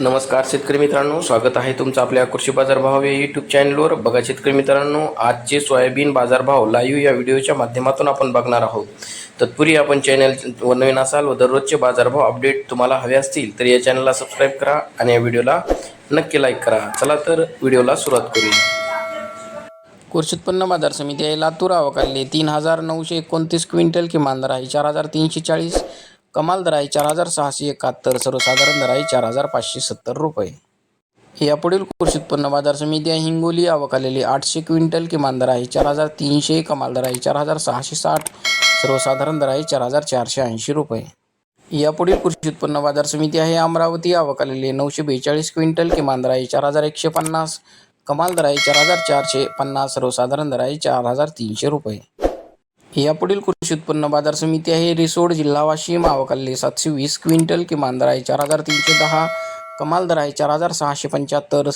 नमस्कार शेतकरी मित्रांनो स्वागत आहे तुमचं आपल्या कृषी बाजारभाव या यूट्यूब चॅनलवर बघा शेतकरी मित्रांनो आजचे सोयाबीन बाजारभाव लाईव्ह या व्हिडिओच्या माध्यमातून आपण बघणार आहोत. तत्पूर्वी आपण चॅनल नवीन असाल व दररोजचे बाजारभाव अपडेट तुम्हाला हवे असतील तर या चॅनलला सबस्क्राईब करा आणि या व्हिडिओला नक्की लाईक करा. चला तर व्हिडिओला सुरुवात करूया. कृषी उत्पन्न बाजार समिती आहे लातूर आवकाले. तीन हजार नऊशे एकोणतीस क्विंटल किमान दर आहे. चार हजार तीनशे चाळीस कमाल दर आहे चार हजार सहाशे एकाहत्तर सर्वसाधारण दर आहे चार हजार पाचशे सत्तर रुपये. यापुढील कृषी उत्पन्न बाजार समिती आहे. हिंगोली आवक आलेली आठशे क्विंटल किमान दर आहे चार हजार तीनशे कमाल दर आहे चार हजार सहाशे साठ सर्वसाधारण दर आहे चार हजार चारशे ऐंशी रुपये. यापुढील कृषी उत्पन्न बाजार समिती आहे. अमरावती आवक आलेली नऊशे बेचाळीस क्विंटल किमान दर आहे चार हजार एकशे पन्नास कमाल दर आहे चार हजार चारशे पन्नास सर्वसाधारण दर आहे चार हजार तीनशे रुपये. यापुढील कृषी उत्पन्न बाजार समिती आहे. रिसोड जिल्हा वाशिम आवकाले सातशे वीस क्विंटल किमान दर आहे चार हजार तीनशे दहा कमाल दर आहे चार हजार सहाशे पंच्याहत्तर.